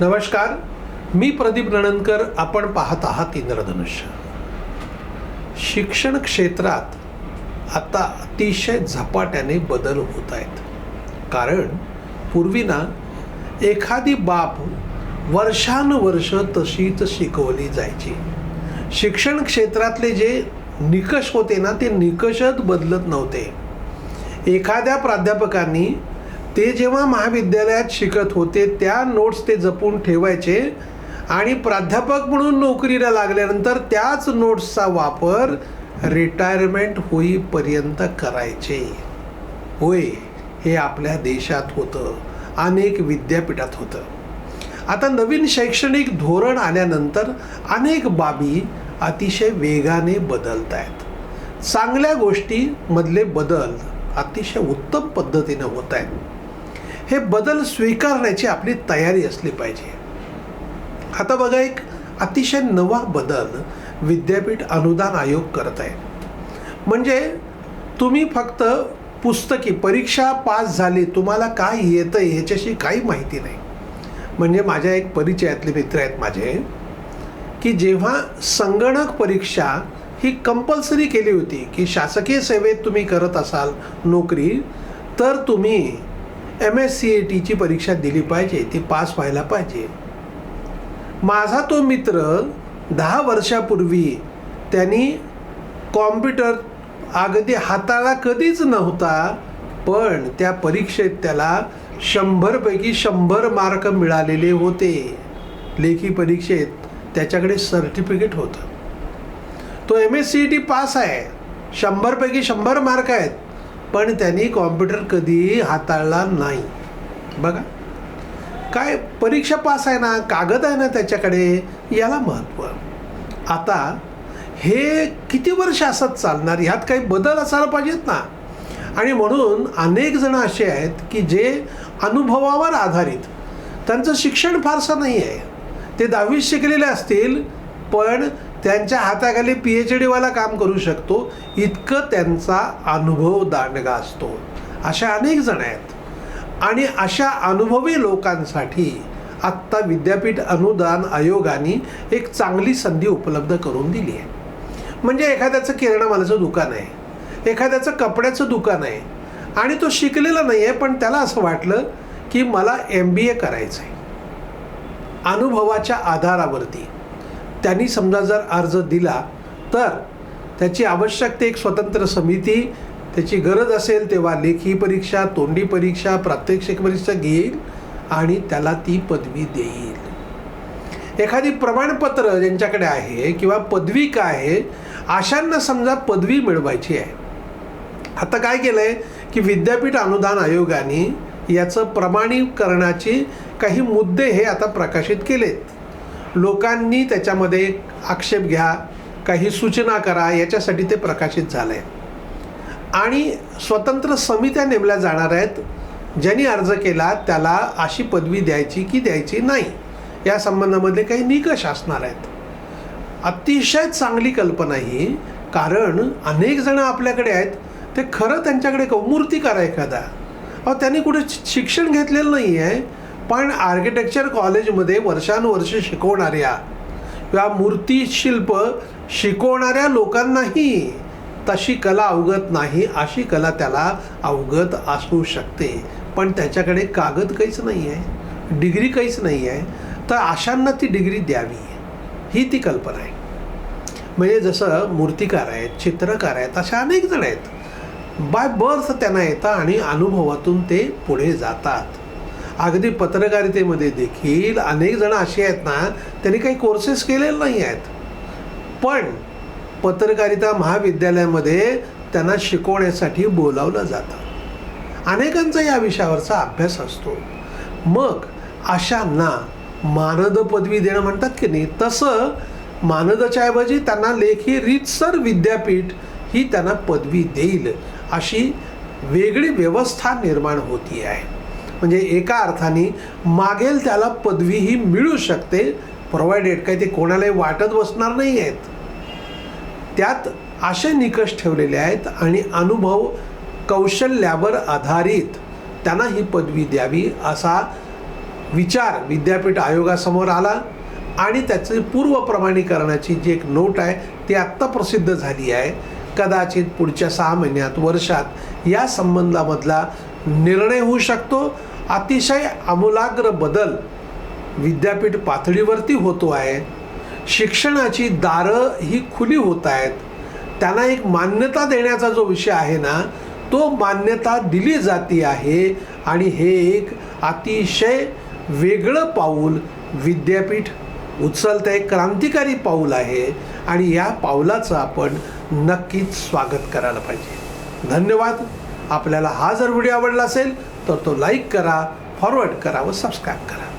नमस्कार मी प्रदीप नणंदकर आपण पाहत आहात इंद्रधनुष्य. शिक्षण क्षेत्रात आता अतिशय झपाट्याने बदल होत आहेत. कारण पूर्वी ना एखादी बाब वर्षानुवर्ष तशीच शिकवली जायची. शिक्षण क्षेत्रातले जे निकष होते ना ते निकषच बदलत नव्हते. एखाद्या प्राध्यापकांनी ते जेव्हा महाविद्यालयात शिकत होते त्या नोट्स ते जपून ठेवायचे. आणि प्राध्यापक म्हणून नोकरीला लागल्यानंतर त्याच नोट्सचा वापर रिटायरमेंट होईपर्यंत करायचे. होय हे आपल्या देशात होतं. अनेक विद्यापीठात होतं. आता नवीन शैक्षणिक धोरण आल्यानंतर अनेक बाबी अतिशय वेगाने बदलत आहेत चांगल्या गोष्टीमधले बदल अतिशय उत्तम पद्धतीनं होत आहेत हे बदल स्वीकारण्याची आपली तयारी असली पाहिजे. आता बघा एक अतिशय नवा बदल विद्यापीठ अनुदान आयोग करत आहे. म्हणजे तुम्ही फक्त पुस्तकी परीक्षा पास झाली तुम्हाला काय येतं ह्याच्याशी काही माहिती नाही. म्हणजे माझ्या एक परिचयातले मित्र आहेत माझे की जेव्हा संगणक परीक्षा ही कंपल्सरी केली होती की शासकीय सेवेत तुम्ही करत असाल नोकरी तर तुम्ही एम एस सी ए टीची परीक्षा दिली पाहिजे ती पास व्हायला पाहिजे. माझा तो मित्र दहा वर्षापूर्वी त्यांनी कॉम्प्युटर अगदी हाताळा कधीच नव्हता पण त्या परीक्षेत त्याला शंभरपैकी शंभर मार्क मिळालेले होते. लेखी परीक्षेत त्याच्याकडे सर्टिफिकेट होतं. तो M S C E T pass आहे. शंभरपैकी शंभर मार्क आहेत. पण त्यांनी कॉम्प्युटर कधीही हाताळला नाही. बघा. काय परीक्षा पास आहे ना कागद आहे ना त्याच्याकडे याला महत्त्व आता हे किती वर्ष असंच चालणार? ह्यात काही बदल असायला पाहिजेत ना. आणि म्हणून अनेक जण असे आहेत की जे अनुभवावर आधारित. त्यांचं शिक्षण फारसं नाही आहे ते दहावीत शिकलेले असतील पण त्यांच्या हाताखाली पी एच डीवाला काम करू शकतो इतकं त्यांचा अनुभव दांडगा असतो. अशा अनेक जण आहेत. आणि अशा अनुभवी लोकांसाठी आत्ता विद्यापीठ अनुदान आयोगाने एक चांगली संधी उपलब्ध करून दिली आहे. म्हणजे एखाद्याचं किराणा मालाचं दुकान आहे एखाद्याचं कपड्याचं दुकान आहे आणि तो शिकलेला नाही आहे पण त्याला असं वाटलं की मला एम बी ए करायचं आहे अनुभवाच्या आधारावरती त्यांनी समजा जर अर्ज दिला तर त्याची आवश्यक ते एक स्वतंत्र समिती त्याची गरज असेल तेव्हा लेखी परीक्षा तोंडी परीक्षा प्रात्यक्षिक परीक्षा घेईल आणि त्याला ती पदवी देईल. एखादी प्रमाणपत्र ज्यांच्याकडे आहे किंवा पदवी काय आहे अशांना समजा पदवी मिळवायची आहे. आता काय केलं आहे की विद्यापीठ अनुदान आयोगाने याचं प्रमाणीकरणाचे काही मुद्दे हे आता प्रकाशित केलेत. लोकांनी त्याच्यामध्ये आक्षेप घ्या काही सूचना करा याच्यासाठी ते प्रकाशित झालं आहे आणि स्वतंत्र समित्या नेमल्या जाणार आहेत. ज्यांनी अर्ज केला त्याला अशी पदवी द्यायची की द्यायची नाही. या संबंधामध्ये काही निकष असणार आहेत. अतिशय चांगली कल्पना ही कारण अनेक जण आपल्याकडे आहेत. ते खरं त्यांच्याकडे क- मूर्तिकार आहे एखादा. अहो त्यांनी कुठे शि- शिक्षण घेतलेलं नाही आहे पण आर्किटेक्चर कॉलेजमध्ये वर्षानुवर्ष शिकवणाऱ्या किंवा मूर्तीशिल्प शिकवणाऱ्या लोकांनाही तशी कला अवगत नाही अशी कला त्याला अवगत असू शकते. पण त्याच्याकडे कागद काहीच नाही आहे डिग्री काहीच नाही आहे तर अशांना ती डिग्री द्यावी ही ती कल्पना आहे. म्हणजे जसं मूर्तिकार आहेत चित्रकार आहेत अशा अनेक जण आहेत. बाय बर्थ त्यांना येतं आणि अनुभवातून ते पुढे जातात. अगदी पत्रकारितेमध्ये देखील अनेक जण अशी आहेत ना त्यांनी काही कोर्सेस केलेले नाही आहेत. पण पत्रकारिता महाविद्यालयामध्ये त्यांना शिकवण्यासाठी बोलावलं जातं. अनेकांचा या विषयावरचा अभ्यास असतो. मग अशांना मानद पदवी देणं म्हणतात की नाही? तसं मानदच्या ऐवजी त्यांना लेखी रीतसर विद्यापीठ ही त्यांना पदवी देईल अशी वेगळी व्यवस्था निर्माण होती आहे म्हणजे एका अर्थाने मागेल त्याला पदवी ही मिळू शकते. प्रोव्हायडेड काही ते कोणालाही वाटत बसणार नाही आहेत. त्यात असे निकष ठेवलेले आहेत आणि अनुभव कौशल्यावर आधारित त्यांना ही पदवी द्यावी असा विचार विद्यापीठ आयोगासमोर आला आणि त्याचे पूर्व प्रमाणीकरणाची जी एक नोट आहे ती आत्ता प्रसिद्ध झाली आहे. कदाचित पुढच्या सहा महिन्यात वर्षात या संबंधामधला निर्णय होऊ शकतो. अतिशय आमूलाग्र बदल विद्यापीठ पातळीवरती होतो आहे. शिक्षणाची दारं ही खुली होत आहेत. त्यांना एक मान्यता देण्याचा जो विषय आहे ना तो मान्यता दिली जाती आहे आणि हे एक अतिशय वेगळं पाऊल विद्यापीठ उचलतं एक क्रांतिकारी पाऊल आहे आणि या पावलाचं आपण नक्कीच स्वागत करायला पाहिजे. धन्यवाद. आपल्याला हा जर व्हिडिओ आवडला असेल तर तो लाईक करा फॉरवर्ड करा व सबस्क्राईब करा.